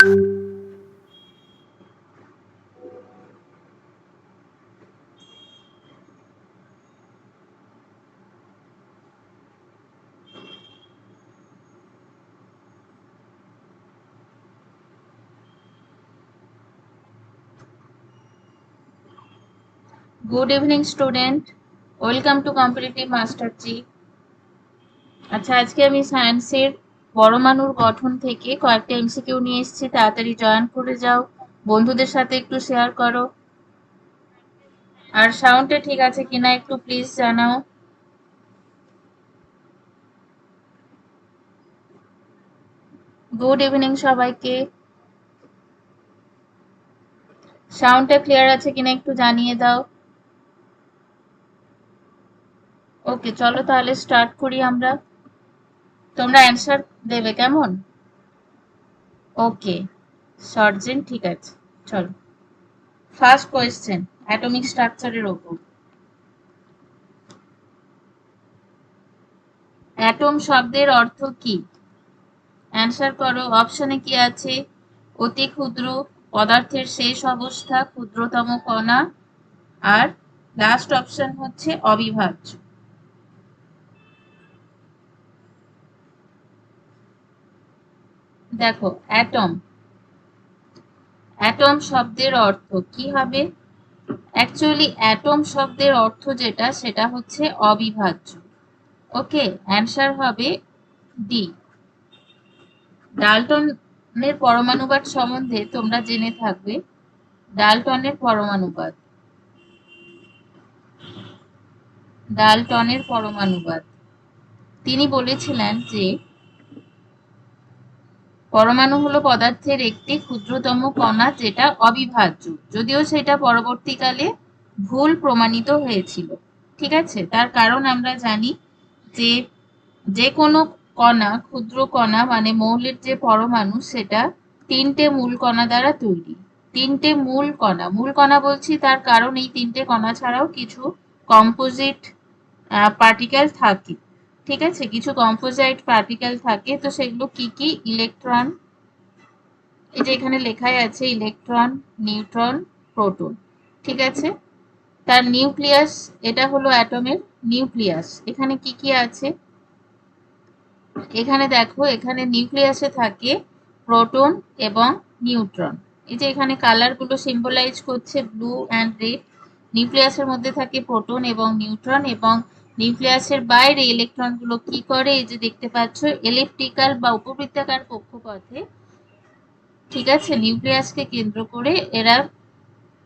Good evening student welcome to competitive master ji আচ্ছা আজকে আমি সায়েন্সের পরমাণুর গঠন থেকে কয়েকটা এমসিকিউ নিয়ে এসেছি, তাড়াতাড়ি জয়েন করে যাও। বন্ধুদের সাথে একটু শেয়ার করো। আর সাউন্ডটা ঠিক আছে কিনা একটু প্লিজ জানাও। গুড ইভিনিং সবাইকে। সাউন্ডটা ক্লিয়ার আছে কিনা একটু জানিয়ে দাও। ওকে চলো তাহলে স্টার্ট করি আমরা। তোমরা অ্যান্সার দেবে কেমন? ওকে সর্জেন ঠিক আছে, চলো। ফার্স্ট কোয়েশ্চেন অ্যাটমিক স্ট্রাকচারের ওপর। অ্যাটম শব্দের অর্থ কি? অ্যান্সার করো অপশনে কি আছে? অতি ক্ষুদ্র পদার্থের শেষ অবস্থা ক্ষুদ্রতম কণা। আর লাস্ট অপশন হচ্ছে অবিভাজ্য। দেখো অ্যাটম অ্যাটম শব্দের অর্থ কি হবে? অ্যাকচুয়ালি অ্যাটম শব্দের অর্থ যেটা, সেটা হচ্ছে অবিভাজ্য। ওকে অ্যান্সার হবে ডি ডালটনের পরমাণুবাদ সম্বন্ধে তোমরা জেনে থাকবে। ডালটনের পরমাণুবাদ। ডালটনের পরমাণুবাদ। তিনি বলেছিলেন যে পরমাণু হলো পদার্থের একটি ক্ষুদ্রতম কণা যেটা অবিভাজ্য, যদিও সেটা পরবর্তীকালে ভুল প্রমাণিত হয়েছিল। ঠিক আছে? তার কারণ আমরা জানি যে যে কোনো কণা, ক্ষুদ্র কণা মানে মৌলের যে পরমাণু, সেটা তিনটে মূল কণা দ্বারা তৈরি। তিনটে মূল কণা। মূল কণা বলছি তার কারণ এই তিনটে কণা ছাড়াও কিছু কম্পোজিট পার্টিকেল থাকে। ঠিক আছে? কিছু কম্পোজাইট পার্টিকেল থাকে, তো সেগুলো কি কি? ইলেকট্রন এই যে এখানে লেখাই আছে ইলেকট্রন নিউট্রন প্রোটন ঠিক আছে? তার নিউক্লিয়াস এটা হলো অ্যাটমের নিউক্লিয়াস এখানে কি কি আছে? এখানে দেখো, এখানে নিউক্লিয়াসে থাকে প্রোটন এবং নিউট্রন এই যে এখানে কালারগুলো সিম্বলাইজ করছে ব্লু অ্যান্ড রেড নিউক্লিয়াসের মধ্যে থাকে প্রোটন এবং নিউট্রন এবং নিউক্লিয়াসের বাইরে ইলেকট্রনগুলো কি করে? এই যে দেখতে পাচ্ছ, এলিপ্টিক্যাল বা উপবৃত্তাকার কক্ষপথে, ঠিক আছে, নিউক্লিয়াসকে কেন্দ্র করে এরা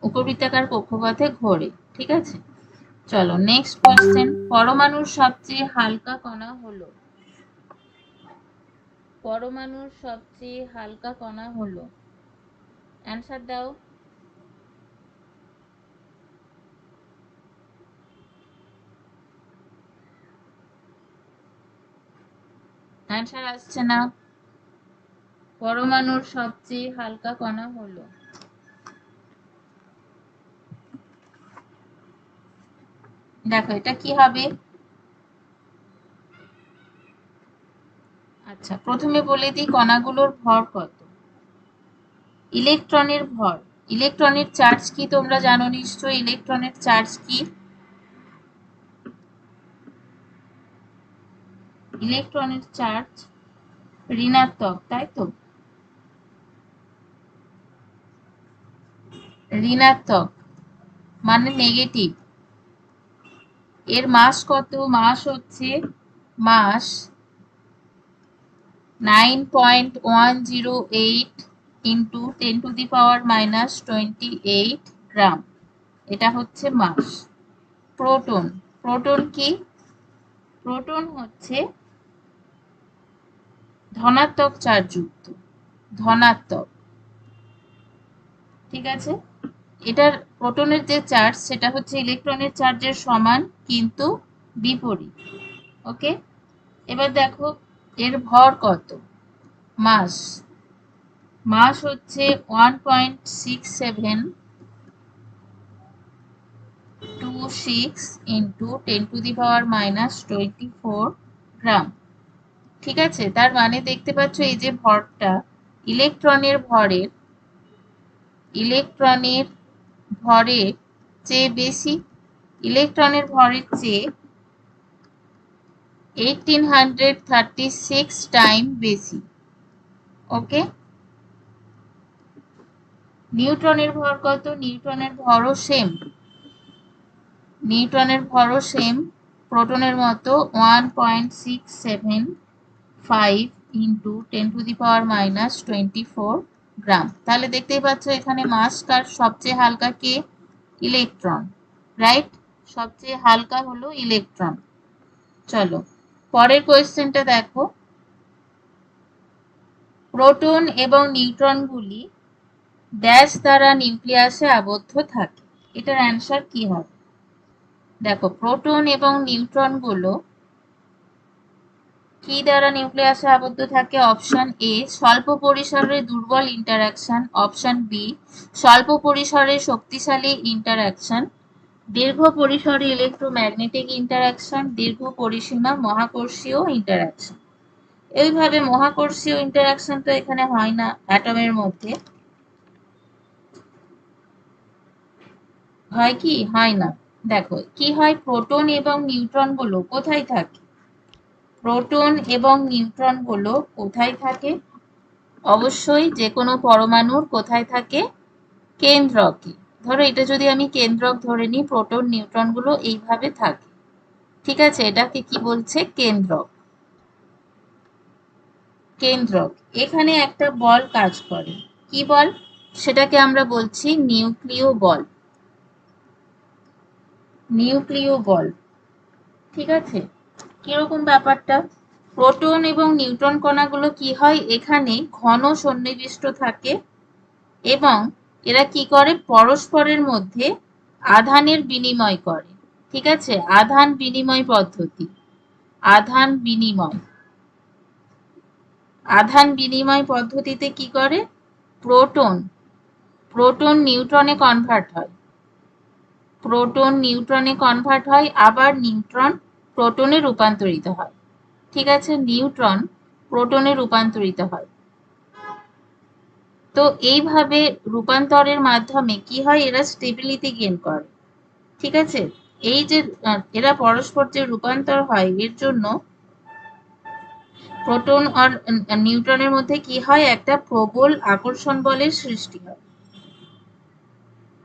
উপবৃত্তাকার কক্ষপথে ঘোরে, ঠিক আছে? চলো নেক্সট কোয়েশ্চেন পরমাণুর সবচেয়ে হালকা কণা হলো। পরমাণুর সবচেয়ে হালকা কণা হলো। অ্যান্সার দাও। অ্যান্সার আসছে না। পরমাণুর সবচেয়ে হালকা কণা হলো। দেখো, এটা কি হবে? আচ্ছা প্রথমে বলে দিই কণাগুলোর ভর কত। ইলেকট্রনের ভর। ইলেকট্রনের চার্জ কি তোমরা জানো নিশ্চয় ইলেকট্রনের চার্জ কি? ইলেকট্রনের চার্জ ঋণাত্মক, তাই তো? ঋণাত্মক মানে নেগেটিভ এর মাস কত? মাস হচ্ছে mass nine point one zero eight into ten to the power minus twenty eight gram এটা হচ্ছে মাস। প্রোটন। প্রোটন কি? প্রোটন হচ্ছে ধনাত্মক চার্জযুক্ত ধনাত্মক। ঠিক আছে? এটার প্রোটনের যে চার্জ, সেটা হচ্ছে ইলেকট্রনের চার্জের সমান কিন্তু বিপরীত। ওকে? এবার দেখো, এর ভর কত? মাস। মাস হচ্ছে one point six seven two six into ten to the power minus twenty four gram. ঠিক আছে? তার মানে দেখতে পাচ্ছ এই যে ভরটা, ইলেকট্রনের ভরের ইলেকট্রনের ভরের চেয়ে বেশি, ইলেকট্রনের ভরের চেয়ে eighteen hundred thirty six time বেশি ওকে নিউট্রনের ভর কত? নিউট্রনের ভরও সেম নিউট্রনের ভরও সেম প্রোটনের মতো one point six seven five into ten to the power minus twenty four gram তাহলে দেখতেই পাচ্ছ এখানে মাস কার সবচেয়ে হালকা কে? ইলেকট্রন রাইট সবচেয়ে হালকা হলো ইলেকট্রন চলো, পরের কোয়েশ্চেনটা দেখো। প্রোটন এবং নিউট্রনগুলি ড্যাশ দ্বারা নিউক্লিয়াসে আবদ্ধ থাকে। এটার অ্যান্সার কি হবে? দেখো প্রোটন এবং নিউট্রনগুলো কি দ্বারা নিউক্লিয়াসে আবদ্ধ থাকে? অপশন এ স্বল্প পরিসরের দুর্বল ইন্টারাকশন অপশন বি স্বল্প পরিসরের শক্তিশালী ইন্টারাকশন দীর্ঘ পরিসরে ইলেকট্রোম্যাগনেটিক ইন্টারাকশন দীর্ঘ পরিসীমা মহাকর্ষীয় ইন্টারাকশন এইভাবে মহাকর্ষীয় ইন্টারাকশন তো এখানে হয় না অ্যাটমের মধ্যে। হয় কি? হয় না। দেখো, কি হয়? প্রোটন এবং নিউট্রনগুলো কোথায় থাকে? প্রোটন এবং নিউট্রনগুলো কোথায় থাকে? অবশ্যই যে কোনো পরমাণুর কোথায় থাকে? কেন্দ্রকে ধরো এটা যদি আমি কেন্দ্রক ধরে নিই, প্রোটন, নিউট্রনগুলো এইভাবে থাকে। ঠিক আছে? এটাকে কি বলছে? কেন্দ্রক কেন্দ্রক এখানে একটা বল কাজ করে। কি বল? সেটাকে আমরা বলছি নিউক্লিয় বল। নিউক্লিয় বল। ঠিক আছে? কীরকম ব্যাপারটা? প্রোটন এবং নিউট্রন কণাগুলো কি হয়? এখানে ঘন সন্নিবিষ্ট থাকে এবং এরা কি করে? পরস্পরের মধ্যে আধানের বিনিময় করে। ঠিক আছে? আধান বিনিময় পদ্ধতি। আধান বিনিময়। আধান বিনিময় পদ্ধতিতে কি করে? প্রোটন। প্রোটন নিউট্রনে কনভার্ট হয়। প্রোটন নিউট্রনে কনভার্ট হয়, আবার নিউট্রন প্রোটনে রূপান্তরিত হয়। ঠিক আছে? নিউট্রন প্রোটনে রূপান্তরিত হয়। তো এইভাবে রূপান্তরের মাধ্যমে কি হয়? এরা স্টেবিলিটি গেইন করে। ঠিক আছে? এই যে এরা পরস্পর যে রূপান্তর হয়, এর জন্য প্রোটন আর নিউট্রনের মধ্যে কি হয়? একটা প্রবল আকর্ষণ বলের সৃষ্টি হয়।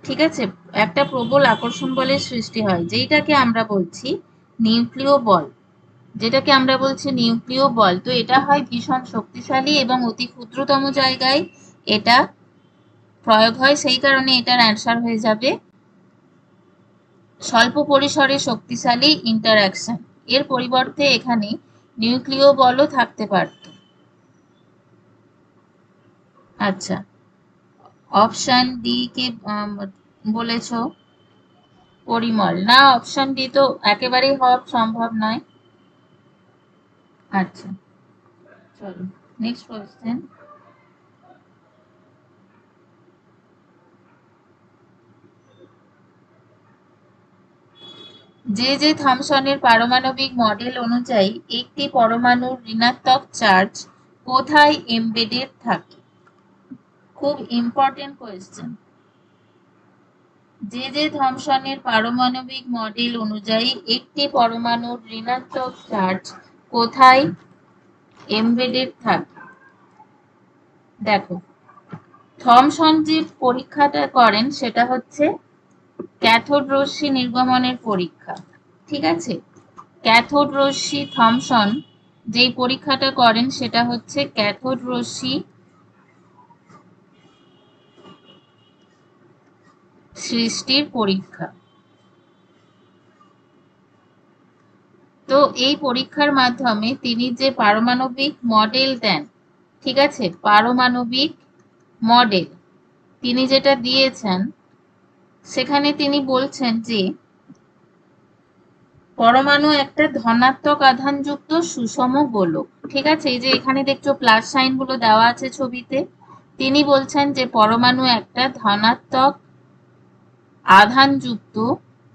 ঠিক আছে? একটা প্রবল আকর্ষণ বলের সৃষ্টি হয় যেটাকে আমরা বলছি নিউক্লিয় বল, যেটাকে আমরা বলছি নিউক্লিয় বল। তো এটা হয় ভীষণ শক্তিশালী এবং অতি ক্ষুদ্রতম জায়গায় এটা প্রয়োগ হয়, সেই কারণে এটার অ্যান্সার হয়ে যাবে স্বল্প পরিসরে শক্তিশালী ইন্টারাকশন এর পরিবর্তে এখানে নিউক্লিয় বলও থাকতে পারত। আচ্ছা অপশান ডি কে বলেছ। পরিমল। না অপশন ডি তো একেবারেই হওয়া সম্ভব নয়। আচ্ছা চলো নেক্সট কোয়েশ্চেন যে যে থমসনের পারমাণবিক মডেল অনুযায়ী একটি পরমাণুর ঋণাত্মক চার্জ কোথায় এমবেডেড থাকে? খুব ইম্পর্টেন্ট কোয়েশ্চেন যে যে থমসনের পারমাণবিক মডেল অনুযায়ী একটি পরমাণুর ঋণাত্মক চার্জ কোথায়? এমবেডেড থাকে। দেখো, থমসন যে পরীক্ষাটা করেন সেটা হচ্ছে ক্যাথোড রশ্মি নির্গমনের পরীক্ষা, ঠিক আছে? ক্যাথোড রশ্মি থমসন যেই পরীক্ষাটা করেন সেটা হচ্ছে ক্যাথোড রশ্মি সৃষ্টির পরীক্ষা। তো এই পরীক্ষার মাধ্যমে তিনি যে পারমাণবিক মডেল দেন, ঠিক আছে? পারমাণবিক মডেল। তিনি যেটা দিয়েছেন, সেখানে তিনি বলছেন যে, পরমাণু একটা ধনাত্মক আধানযুক্ত সুষম গোলক। ঠিক আছে? এই যে এখানে দেখছ প্লাস সাইনগুলো দেওয়া আছে ছবিতে। তিনি বলছেন যে, পরমাণু একটা ধনাত্মক আধানযুক্ত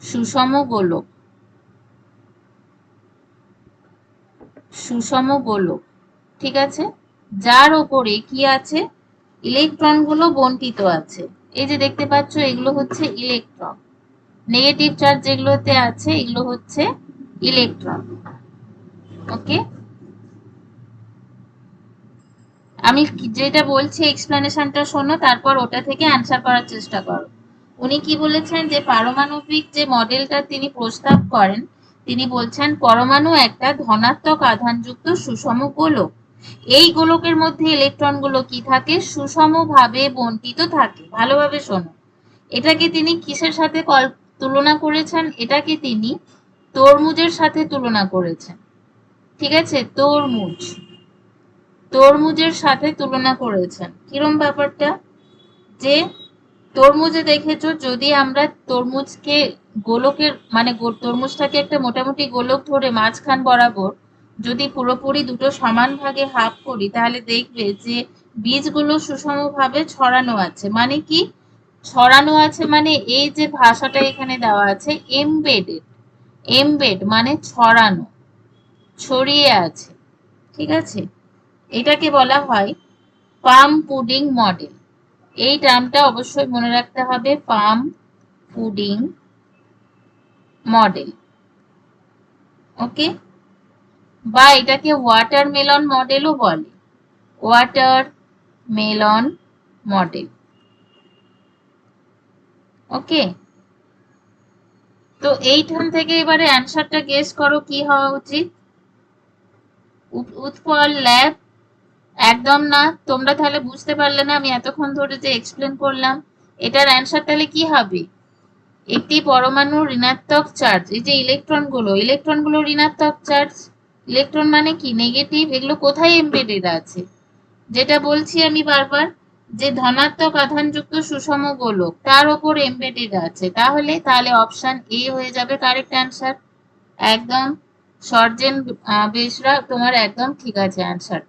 সুষম গোলক। সুষম গোলক, ঠিক আছে? যার ওপরে কি আছে? ইলেকট্রনগুলো বন্টিত আছে। এই যে দেখতে পাচ্ছ, এগুলো হচ্ছে ইলেকট্রন। নেগেটিভ চার্জ যেগুলোতে আছে, এগুলো হচ্ছে ইলেকট্রন। ওকে আমি যেটা বলছি এক্সপ্লেনেশনটা শোনো, তারপর ওটা থেকে অ্যান্সার করার চেষ্টা করো। উনি কি বলেছেন যে পারমাণবিক যে মডেলটা তিনি প্রস্তাব করেন, তিনি বলছেন, পরমাণু একটা ধনাত্মক আধানযুক্ত সুষম গোলক। এই গোলকের মধ্যে ইলেকট্রনগুলো কি থাকে? সুষমভাবে বন্টিত থাকে। ভালোভাবে শোনো। এটাকে তিনি কিসের সাথে তুলনা করেছেন? এটাকে তিনি তরমুজের সাথে তুলনা করেছেন? ঠিক আছে? তরমুজ। তরমুজের সাথে তুলনা করেছেন। কিরম ব্যাপারটা? যে তরমুজে দেখেছ? যদি আমরা তরমুজকে গোলকের মানে তরমুজটাকে একটা মোটামুটি গোলক ধরে মাঝখান বরাবর যদি পুরোপুরি দুটো সমান ভাগে হাফ করি, তাহলে দেখবে যে বীজগুলো সুষমভাবে ছড়ানো আছে। মানে কি? ছড়ানো আছে মানে এই যে ভাষাটা এখানে দেওয়া আছে এমবেডেড এমবেড মানে ছড়ানো, ছড়িয়ে আছে। ঠিক আছে? এটাকে বলা হয় পাম পুডিং মডেল। এই টার্মটা অবশ্যই মনে রাখতে হবে, পাম পুডিং মডেল। ওকে? বা এটাকে ওয়াটার মেলন মডেলও বলে। Watermelon model. ওকে? তো এইখান থেকে এবারে অ্যান্সারটা গেস করো কি হওয়া উচিত? উৎপল ল্যাব একদম না। তোমরা তাহলে বুঝতে পারলে না, আমি এতক্ষণ ধরে যে এক্সপ্লেন করলাম, এটার অ্যান্সার তাহলে কি হবে? একটি পরমাণু ঋণাত্মক চার্জ এই যে ইলেকট্রনগুলো ইলেকট্রনগুলো ঋণাত্মক চার্জ ইলেকট্রন মানে কি? নেগেটিভ এগুলো কোথায় এমবেডেড আছে? যেটা বলছি আমি বারবার, যে ধনাত্মক আধানযুক্ত সুষম গোলক, তার ওপর এমবেডেড আছে। তাহলে তাহলে অপশন এ হয়ে যাবে কারেক্ট অ্যান্সার একদম, সর্জেন বেশরা তোমার একদম ঠিক আছে অ্যান্সার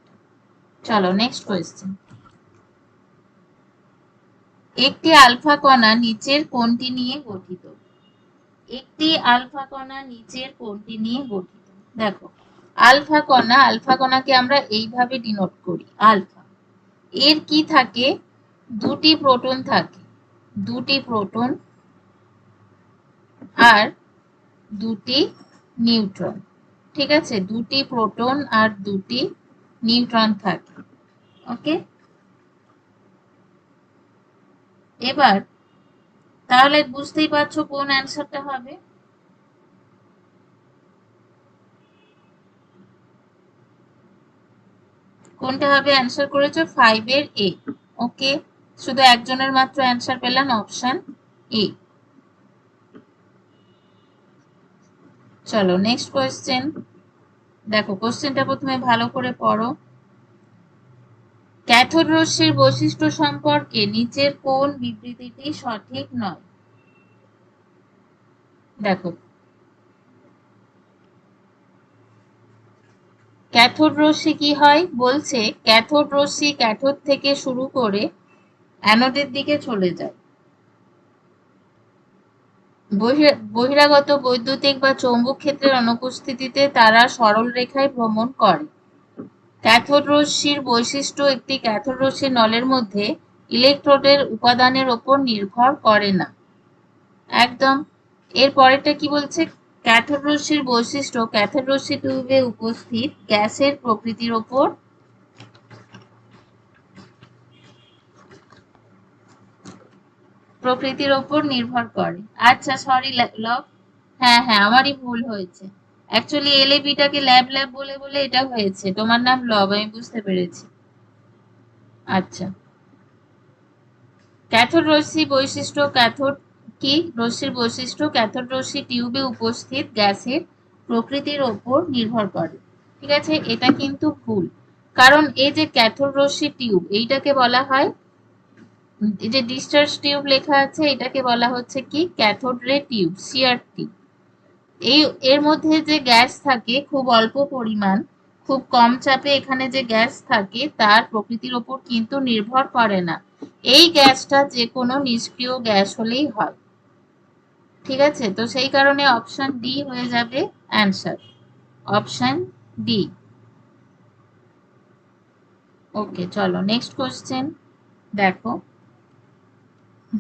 চলো নেক্সট কোয়েশ্চেন একটি আলফা কণা নিচের কোনটি নিয়ে গঠিত। একটি আলফা কণা নিচের কোনটি নিয়ে গঠিত। দেখো, আলফা কণা, আলফা কণাকে আমরা এইভাবে ডিনোট করি, আলফা। এর কি থাকে? দুটি প্রোটন থাকে। দুটি প্রোটন আর দুটি নিউট্রন। ঠিক আছে? দুটি প্রোটন আর দুটি নিউট্রন থাকে। ওকে? এবার, তাহলে বুঝতেই পারছ কোন অ্যান্সারটা হবে? কোনটা হবে অ্যান্সার করেছ? ফাইভ এর এ ওকে? শুধু একজনের মাত্র অ্যান্সার পেলাম, অপশন এ চলো নেক্সট কোয়েশ্চেন দেখো কোশ্চেনটা প্রথমে ভালো করে পড়ো। ক্যাথোড রশ্মির বৈশিষ্ট্য সম্পর্কে নিচের কোন বিবৃতিটি সঠিক নয়? দেখো। ক্যাথোড রশ্মি কি হয়? বলছে, ক্যাথোড রশ্মি ক্যাথোড থেকে শুরু করে অ্যানোডের দিকে চলে যায়। বহিরাগত বৈদ্যুতিক বা চৌম্বক ক্ষেত্রের অনুপস্থিতিতে তারা সরল রেখায় ভ্রমণ করে। ক্যাথোড রশ্মির বৈশিষ্ট্য একটি ক্যাথোড রশ্মির নলের মধ্যে ইলেকট্রোডের উপাদানের ওপর নির্ভর করে না। একদম। এর পরেরটা কি বলছে? ক্যাথোড রশ্মির বৈশিষ্ট্য, ক্যাথোড রশ্মি টিউবে উপস্থিত গ্যাসের প্রকৃতির ওপর প্রকৃতির ওপর নির্ভর করে। আচ্ছা সরি লব হ্যাঁ হ্যাঁ আমারই ভুল হয়েছে। অ্যাকচুয়ালি এলএবিটাকে ল্যাব ল্যাব বলে বলে এটা হয়েছে। তোমার নাম লব আমি বুঝতে পেরেছি। আচ্ছা। ক্যাথোড রশ্মি বৈশিষ্ট্য ক্যাথোড কি? রশ্মির বৈশিষ্ট্য, ক্যাথোড রশ্মি টিউবে উপস্থিত গ্যাসের প্রকৃতির ওপর নির্ভর করে। ঠিক আছে? এটা কিন্তু ভুল। কারণ এই যে ক্যাথোড রশ্মি টিউব, এইটাকে বলা হয় যে ডিসচার্জ টিউব লেখা আছে, এটাকে বলা হচ্ছে কি? Cathode ray tube CR tube এই, এর মধ্যে যে গ্যাস থাকে, খুব অল্প পরিমাণ, খুব কম চাপে এখানে যে গ্যাস থাকে, তার প্রকৃতির ওপর কিন্তু নির্ভর করে না। এই গ্যাসটা যে কোনো নিষ্ক্রিয় গ্যাস হলেই হয়। ঠিক আছে? তো সেই কারণে অপশন ডি হয়ে যাবে অ্যান্সার অপশন ডি ওকে চলো নেক্সট কোশ্চেন দেখো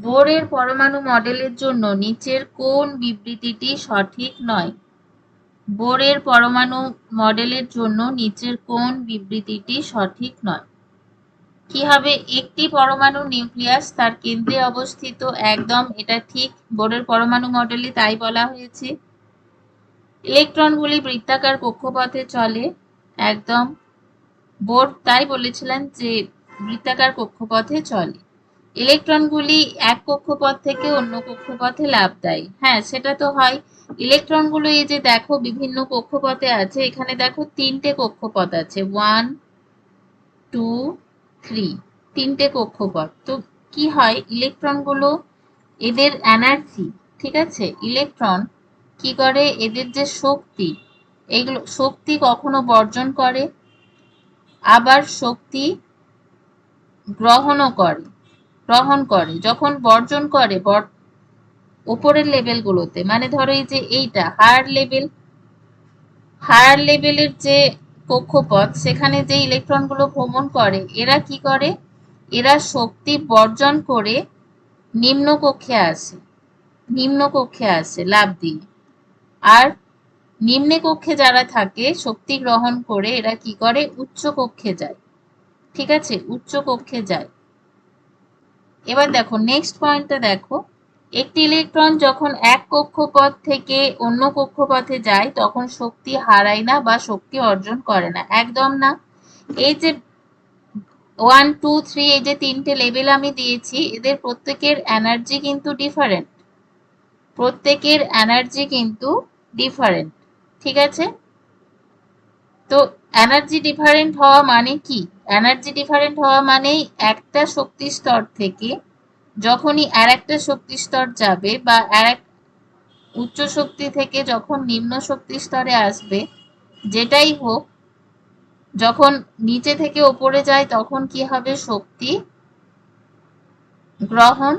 বোরের পরমাণু মডেলের জন্য নিচের কোন বিবৃতিটি সঠিক নয়? বোরের পরমাণু মডেলের জন্য নিচের কোন বিবৃতিটি সঠিক নয়? কি হবে? একটি পরমাণু নিউক্লিয়াস তার কেন্দ্রে অবস্থিত। একদম, এটা ঠিক। বোরের পরমাণু মডেলে তাই বলা হয়েছে। ইলেকট্রনগুলি বৃত্তাকার কক্ষপথে চলে। একদম, বোর তাই বলেছিলেন যে বৃত্তাকার কক্ষপথে চলে। ইলেকট্রনগুলি এক কক্ষপথ থেকে অন্য কক্ষপথে লাভ দেয়। হ্যাঁ সেটা তো হয়। ইলেকট্রনগুলো এই যে দেখো, বিভিন্ন কক্ষপথে আছে, এখানে দেখো তিনটে কক্ষপথ আছে। ওয়ান টু থ্রি তিনটে কক্ষপথ। তো কি হয়? ইলেকট্রনগুলো এদের এনার্জি ঠিক আছে? ইলেকট্রন কি করে? এদের যে শক্তি, এগুলো, শক্তি কখনো বর্জন করে, আবার শক্তি গ্রহণও করে। গ্রহণ করে, যখন বর্জন করে উপরের লেভেলগুলোতে মানে ধরো এই যে এইটা, হায়ার লেভেল, হায়ার লেভেলের যে কক্ষপথ, সেখানে যে ইলেকট্রনগুলো ভ্রমণ করে, এরা কি করে? এরা শক্তি বর্জন করে নিম্ন কক্ষে আসে, নিম্ন কক্ষে আসে লাভ দিয়ে। আর নিম্নে কক্ষে যারা থাকে, শক্তি গ্রহণ করে, এরা কি করে? উচ্চ কক্ষে যায়। ঠিক আছে? উচ্চ কক্ষে যায়। এবার দেখো নেক্সট পয়েন্টটা দেখো। একটি ইলেকট্রন যখন এক কক্ষপথ থেকে অন্য কক্ষপথে যায়, তখন শক্তি হারায় না বা শক্তি অর্জন করে না। একদম না। এই যে ওয়ান টু থ্রি এই যে তিনটে লেভেল আমি দিয়েছি, এদের প্রত্যেকের এনার্জি কিন্তু ডিফারেন্ট প্রত্যেকের এনার্জি কিন্তু ডিফারেন্ট ঠিক আছে? তো এনার্জি ডিফারেন্ট হওয়া মানে কি? এনার্জি ডিফারেন্ট হওয়া মানেই একটা শক্তি স্তর থেকে যখনই আর একটা শক্তি স্তর যাবে বা আর এক উচ্চ শক্তি থেকে যখন নিম্ন শক্তি স্তরে আসবে, যেটাই হোক, যখন নিচে থেকে ওপরে যায় তখন কি হবে? শক্তি গ্রহণ,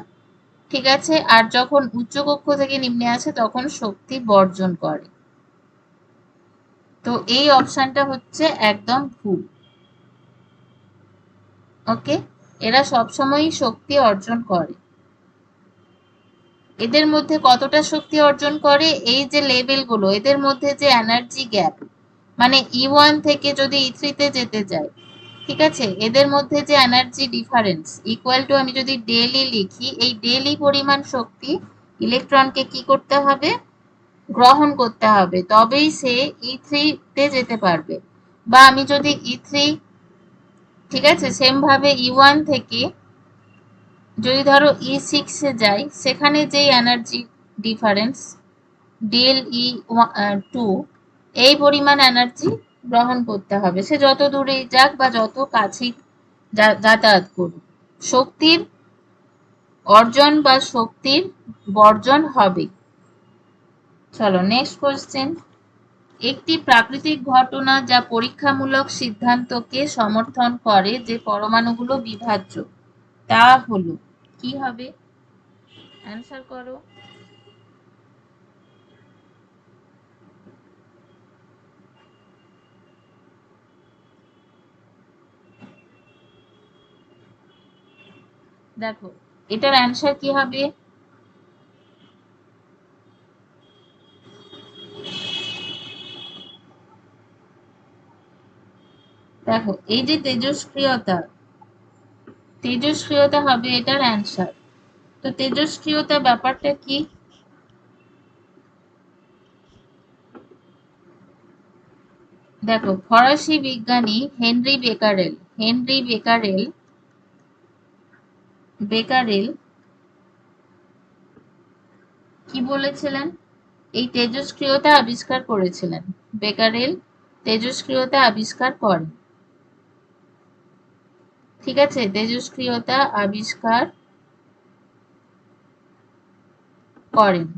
ঠিক আছে? আর যখন উচ্চ কক্ষ থেকে নিম্নে আসে তখন শক্তি বর্জন করে। তো এই অপশানটা হচ্ছে একদম ভুল। ওকে? এরা সবসময়ই শক্তি অর্জন করে। এদের মধ্যে কতটা শক্তি অর্জন করে? এই যে লেভেলগুলো এদের মধ্যে যে এনার্জি গ্যাপ মানে ই e ওয়ান থেকে যদি ই e থ্রিতে যেতে যায় ঠিক আছে? এদের মধ্যে যে এনার্জি ডিফারেন্স ইকুয়াল টু আমি যদি ডেলি লিখি, এই ডেলি পরিমাণ শক্তি ইলেকট্রনকে কি করতে হবে? গ্রহণ করতে হবে। তবেই সে ই e থ্রিতে যেতে পারবে। বা আমি যদি ই থ্রি ঠিক আছে? সেম ভাবে ই ওয়ান থেকে যদি ধরো ই সিক্সে যাই, সেখানে যেই energy difference del E two এই পরিমাণ এনার্জি গ্রহণ করতে হবে। সে যত দূরেই যাক বা যত কাছেই যাতায়াত করুক, শক্তির অর্জন বা শক্তির বর্জন হবে। চলো নেক্সট কোয়েশ্চেন একটি প্রাকৃতিক ঘটনা যা পরীক্ষামূলক সিদ্ধান্তকে সমর্থন করে যে পরমাণুগুলো বিভাজ্য। তা হলো, কি হবে? অ্যান্সার করো। দেখো, এটার অ্যান্সার কি হবে? দেখো, এই যে তেজস্ক্রিয়তা তেজস্ক্রিয়তা হবে এটার অ্যান্সার তো তেজস্ক্রিয়তা ব্যাপারটা কি? দেখো, ফরাসি বিজ্ঞানী Henri Becquerel Henri Becquerel Becquerel কি বলেছিলেন? এই তেজস্ক্রিয়তা আবিষ্কার করেছিলেন। বেকারেল তেজস্ক্রিয়তা আবিষ্কার করেন। ঠিক আছে, তেজস্ক্রিয়তা আবিষ্কার করেন।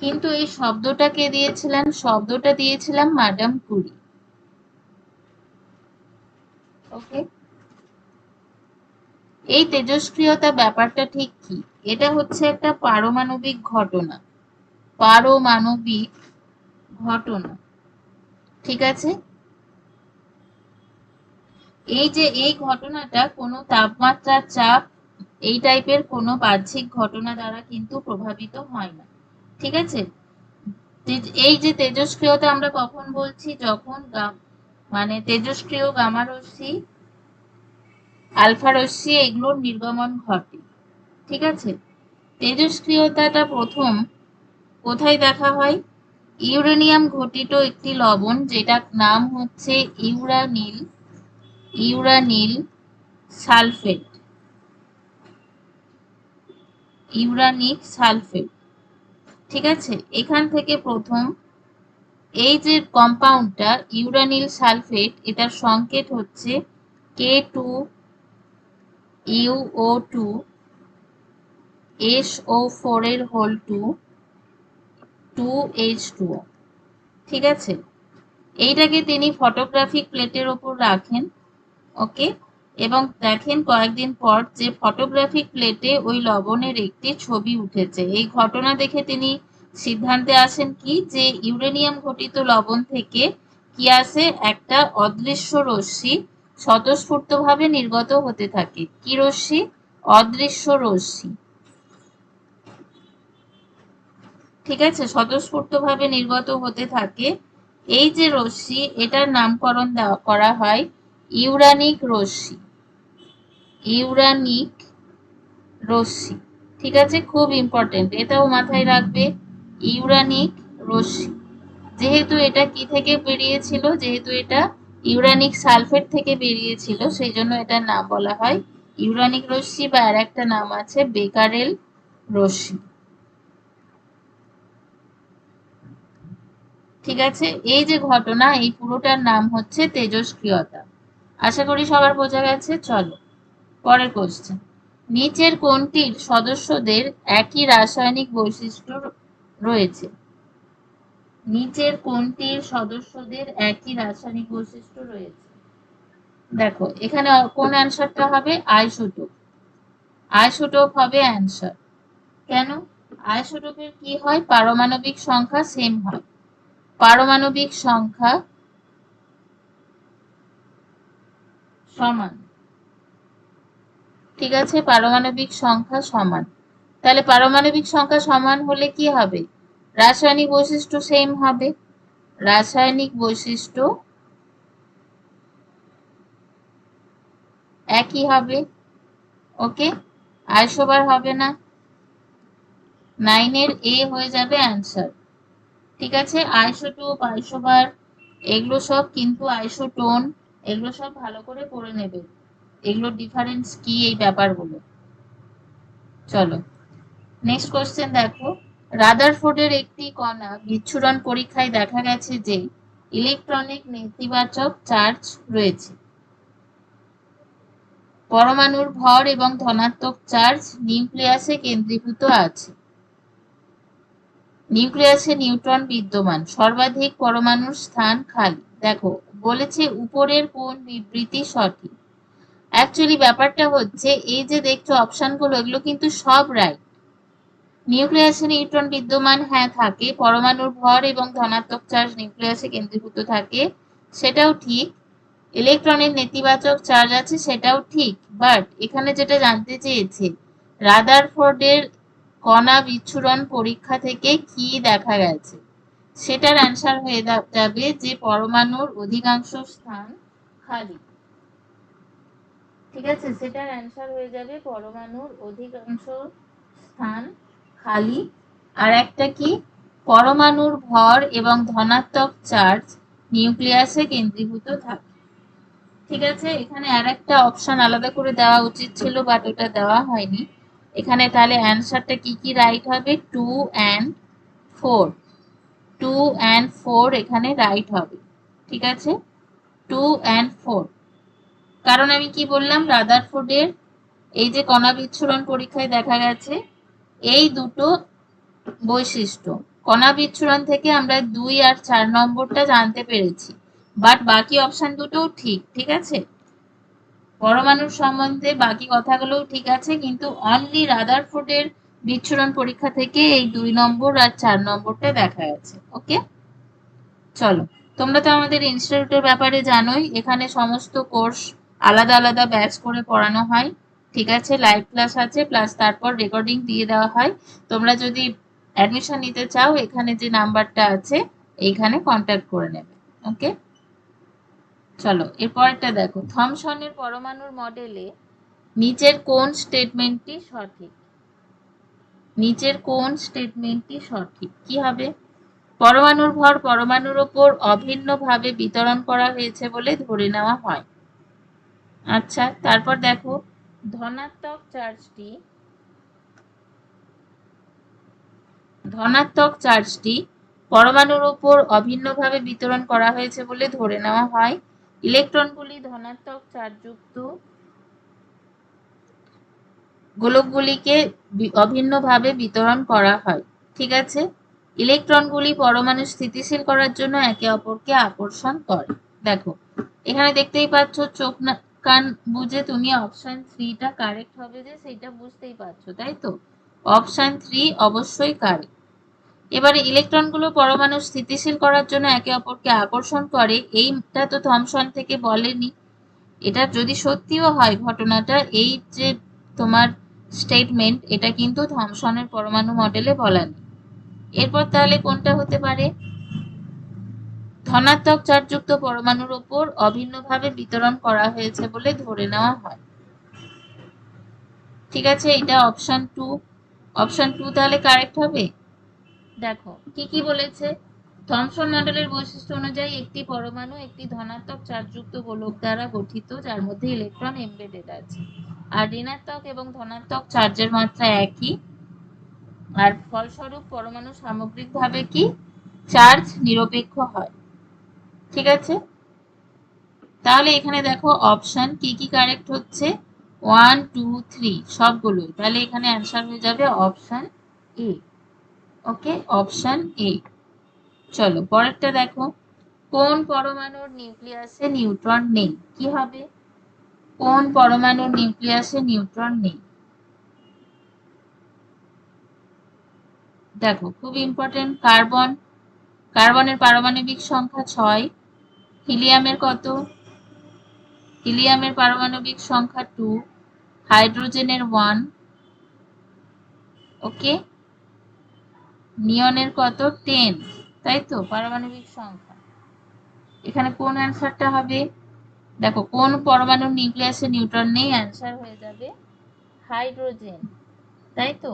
কিন্তু এই শব্দটা কে দিয়েছিলেন? শব্দটা দিয়েছিলাম ম্যাডাম কুরি ওকে এই তেজস্ক্রিয়তা ব্যাপারটা ঠিক কি? এটা হচ্ছে একটা পারমাণবিক ঘটনা। পারমাণবিক ঘটনা। ঠিক আছে? এই যে এই ঘটনাটা কোনো তাপমাত্রার চাপ, এই টাইপের কোনো বাহ্যিক ঘটনা দ্বারা কিন্তু প্রভাবিত হয় না। ঠিক আছে? এই যে তেজস্ক্রিয়তা আমরা কখন বলছি? যখন মানে তেজস্ক্রিয় গামা রশ্মি, আলফা রশ্মি এগুলোর নির্গমন ঘটে। ঠিক আছে? তেজস্ক্রিয়তাটা প্রথম কোথায় দেখা হয়? ইউরেনিয়াম ঘটিত একটি লবণ যেটার নাম হচ্ছে ইউরানিল। ইউরানিল সালফেট। ইউরানিক সালফেট। ঠিক আছে? এখান থেকে প্রথম, এই যে কম্পাউন্ডটা, ইউরানিল সালফেট, এটার সংকেত হচ্ছে K two U O two S O four এর whole two two H two ঠিক আছে? এইটাকে তিনি ফটোগ্রাফিক প্লেটের ওপর রাখেন। ওকে? এবং দেখেন কয়েকদিন পর যে ফটোগ্রাফিক প্লেটে ওই লবণের একটি ছবি উঠেছে। এই ঘটনা দেখে তিনি সিদ্ধান্তে আসেন কি যে ইউরেনিয়াম ঘটিত লবণ থেকে কি আসে? একটা অদৃশ্য রশ্মি স্বতঃস্ফূর্তভাবে নির্গত হতে থাকে। কি রশ্মি? অদৃশ্য রশ্মি। ঠিক আছে? স্বতঃস্ফূর্তভাবে নির্গত হতে থাকে। এই যে রশ্মি, এটার নামকরণ করা হয় ইউরানিক রশ্মি। ইউরানিক রশ্মি। ঠিক আছে? খুব ইম্পর্টেন্ট এটাও মাথায় রাখবে। ইউরানিক রশ্মি। যেহেতু এটা কি থেকে বেরিয়েছিল? যেহেতু এটা ইউরানিক সালফেট থেকে বেরিয়েছিল, সেই জন্য এটার নাম বলা হয় ইউরানিক রশ্মি বা আর একটা নাম আছে বেকারেল রশ্মি। ঠিক আছে? এই যে ঘটনা, এই পুরোটার নাম হচ্ছে তেজস্ক্রিয়তা আশা করি সবার বোঝা গেছে, চলো। পরের কোশ্চেন নিচের কোনটির সদস্যদের একই রাসায়নিক বৈশিষ্ট্য রয়েছে? নিচের কোনটির সদস্যদের একই রাসায়নিক বৈশিষ্ট্য রয়েছে? দেখো, এখানে কোন অ্যান্সারটা হবে? আইসোটোপ। আইসোটোপ হবে অ্যান্সার কেন? আইসোটোপের কি হয়? পারমাণবিক সংখ্যা সেম হয়। পারমাণবিক সংখ্যা সমান। ঠিক আছে, পারমাণবিক সংখ্যা সমান। তাহলে পারমাণবিক সংখ্যা সমান হলে কি হবে? রাসায়নিক বৈশিষ্ট্য সেম হবে। রাসায়নিক বৈশিষ্ট্য একই হবে। ওকে আইসোবার হবে না। নাইনের এ হয়ে যাবে অ্যান্সার ঠিক আছে? আইসোটোপ, আইসোবার, এগুলো সব কিন্তু আইসোটোন এগুলো সব ভালো করে পড়ে নেবে। এগুলোর ডিফারেন্স কি এই ব্যাপারগুলো? চলো। নেক্সট কোশ্চেন দেখো। রাদারফোর্ডের একটি কণা বিচ্ছুরণ পরীক্ষায় দেখা গেছে যে ইলেকট্রনিক নেতিবাচক চার্জ রয়েছে। পরমাণুর ভর এবং ধনাত্মক চার্জ নিউক্লিয়াসে কেন্দ্রীভূত আছে। নিউক্লিয়াসে নিউট্রন বিদ্যমান। সর্বাধিক পরমাণুর স্থান খালি। দেখো, বলেছে উপরের কোন বিবৃতি সঠিক। অ্যাকচুয়ালি ব্যাপারটা হচ্ছে, এই যে দেখছ অপশনগুলো, এগুলো কিন্তু সব রাইট নিউক্লিয়াসে নিউট্রন বিদ্যমান হ্যাঁ থাকে। পরমাণুর ভর এবং ধনাত্মক চার্জ নিউক্লিয়াসে কেন্দ্রীভূত থাকে। সেটাও ঠিক। ইলেকট্রনের নেতিবাচক চার্জ আছে, সেটাও ঠিক। বাট এখানে যেটা জানতে চেয়েছে, রাদারফোর্ডের কণা বিচ্ছুরণ পরীক্ষা থেকে কি দেখা গেছে? সেটার অ্যান্সার হয়ে যাবে যে পরমাণুর অধিকাংশ স্থান খালি। ঠিক আছে? সেটার অ্যান্সার হয়ে যাবে পরমাণুর অধিকাংশ স্থান খালি। আর একটা কি? পরমাণুর ভর এবং ধনাত্মক চার্জ নিউক্লিয়াসে কেন্দ্রীভূত থাকে। ঠিক আছে? এখানে আর একটা অপশন আলাদা করে দেওয়া উচিত ছিল বাট ওটা দেওয়া হয়নি। এখানে তাহলে অ্যান্সারটা কি কি রাইট হবে? Two and four two and four এখানে রাইট হবে, ঠিক আছে? টু অ্যান্ড ফোর কারণ আমি কি বললাম? রাদারফোর্ডের এই যে কণা বিচ্ছুরণ পরীক্ষায় দেখা গেছে, এই দুটো বৈশিষ্ট্য। কণা বিচ্ছুরণ থেকে আমরা দুই আর চার নম্বরটা জানতে পেরেছি বাট বাকি অপশন দুটোও ঠিক ঠিক আছে? পরমাণুর সম্বন্ধে বাকি কথাগুলোও ঠিক আছে, কিন্তু অনলি রাদারফোর্ডের বিচ্ছুরণ পরীক্ষা থেকে এই দুই নম্বর আর চার নম্বরটা দেখা গেছে ওকে চলো, তোমরা তো আমাদের ইনস্টিটিউটের ব্যাপারে জানোই, এখানে সমস্ত কোর্স আলাদা আলাদা ব্যাচ করে পড়ানো হয়, ঠিক আছে? লাইভ ক্লাস আছে প্লাস তারপর রেকর্ডিং দিয়ে দেওয়া হয়। তোমরা যদি অ্যাডমিশন নিতে চাও, এখানে যে নাম্বারটা আছে, এইখানে কন্ট্যাক্ট করে নেবে ওকে চলো, এরপরটা দেখো। থমসনের পরমাণুর মডেলে নিচের কোন স্টেটমেন্টটি সঠিক? নিচের কোন স্টেটমেন্টটি সঠিক? কি হবে? পরমাণুর ভর পরমাণুর ওপর অভিন্নভাবে বিতরণ করা হয়েছে বলে ধরে নেওয়া হয়। আচ্ছা তারপর দেখো, ধনাত্মক চার্জটি ধনাত্মক চার্জটি পরমাণুর উপর অভিন্নভাবে বিতরণ করা হয়েছে বলে ধরে নেওয়া হয়। ইলেকট্রনগুলি ধনাত্মক চার্জযুক্ত গোলকগুলিকে অভিন্নভাবে বিতরণ করা হয়, ঠিক আছে? ইলেকট্রনগুলি পরমাণু স্থিতিশীল করার জন্য একে অপরকে আকর্ষণ করে। দেখো, এখানে দেখতেই পাচ্ছ চোখ না, কান বুঝে তুমি অপশন থ্রিটা কারেক্ট হবে যে সেটা বুঝতেই পারছ, তাই তো? অপশন থ্রি অবশ্যই কারেক্ট এবারে ইলেকট্রনগুলো পরমাণু স্থিতিশীল করার জন্য একে অপরকে আকর্ষণ করে, এইটা তো থমসন থেকে বলেনি। এটা যদি সত্যিও হয় ঘটনাটা, এই যে তোমার স্টেটমেন্ট এটা কিন্তু থমসনের পরমাণু মডেলে বলা নেই এরপর তাহলে কোনটা হতে পারে? ধনাত্মক চার্জযুক্ত পরমাণুর উপর অভিন্নভাবে বিতরণ করা হয়েছে বলে ধরে নেওয়া হয়। ঠিক আছে, এটা অপশন টু অপশন টু তাহলে কারেক্ট হবে? দেখো, কি কি বলেছে? থমসন মডেলের বৈশিষ্ট্য অনুযায়ী একটি পরমাণু একটি ধনাত্মক চার্জযুক্ত গোলক দ্বারা গঠিত, যার মধ্যে ইলেকট্রন এমবেডেড আছে। আর ঋণাত্মক এবং ধনাত্মক চার্জের মাত্রা একই। আর ফলস্বরূপ পরমাণু সামগ্রিকভাবে কি? চার্জ নিরপেক্ষ হয়। ঠিক আছে? তাহলে এখানে দেখো অপশন কি কি কারেক্ট হচ্ছে? ওয়ান, টু, থ্রি, সবগুলোই। তাহলে এখানে অ্যান্সার হয়ে যাবে option A. Okay? Option A. চলো, পরেরটা দেখো। কোন পরমাণুর নিউক্লিয়াসে নিউট্রন নেই? কি হবে? কোন পরমাণুর নিউক্লিয়াসে নিউট্রন নেই? দেখো, খুব ইম্পর্টেন্ট কার্বন। কার্বনের পারমাণবিক সংখ্যা ছয়। হিলিয়ামের কত? হিলিয়ামের পারমাণবিক সংখ্যা টু হাইড্রোজেনের ওয়ান ওকে নিয়নের কত? টেন তাই তো? পারমাণবিক সংখ্যা। এখানে কোন অ্যান্সারটা হবে? দেখো, কোন পরমাণুর নিউক্লিয়াসে নিউট্রন নেই অ্যান্সার হয়ে যাবে হাইড্রোজেন। তাই তো?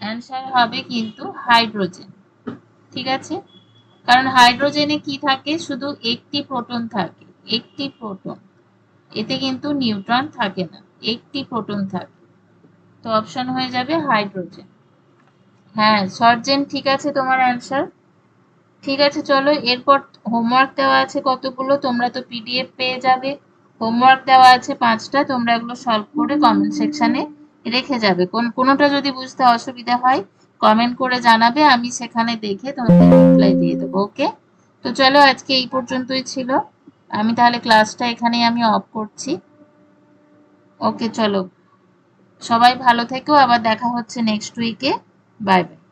অ্যান্সার হবে কিন্তু হাইড্রোজেন। ঠিক আছে? কারণ হাইড্রোজেনে কি থাকে? শুধু একটি প্রোটন থাকে। একটি প্রোটন। এতে কিন্তু নিউট্রন থাকে না। একটি প্রোটন থাকে। তো অপশন হয়ে যাবে হাইড্রোজেন হ্যাঁ সর্জেন ঠিক আছে তোমার অ্যান্সার ঠিক আছে, চলো, এরপর হোমওয়ার্ক দেওয়া আছে কতগুলো, তোমরা তো পিডিএফ পেয়ে যাবে। হোমওয়ার্ক দেওয়া আছে পাঁচটা, তোমরা এগুলো সলভ করে কমেন্ট সেকশনে রেখে যাবে। কোন, কোনোটা যদি বুঝতে অসুবিধা হয় কমেন্ট করে জানাবে, আমি সেখানে দেখে তোমাদের রিপ্লাই দিয়ে দেবো ওকে তো চলো, আজকে এই পর্যন্তই ছিল। আমি তাহলে ক্লাসটা এখানেই আমি অফ করছি। ওকে চলো। সবাই ভালো থেকেও আবার দেখা হচ্ছে নেক্সট উইকে বাই বাই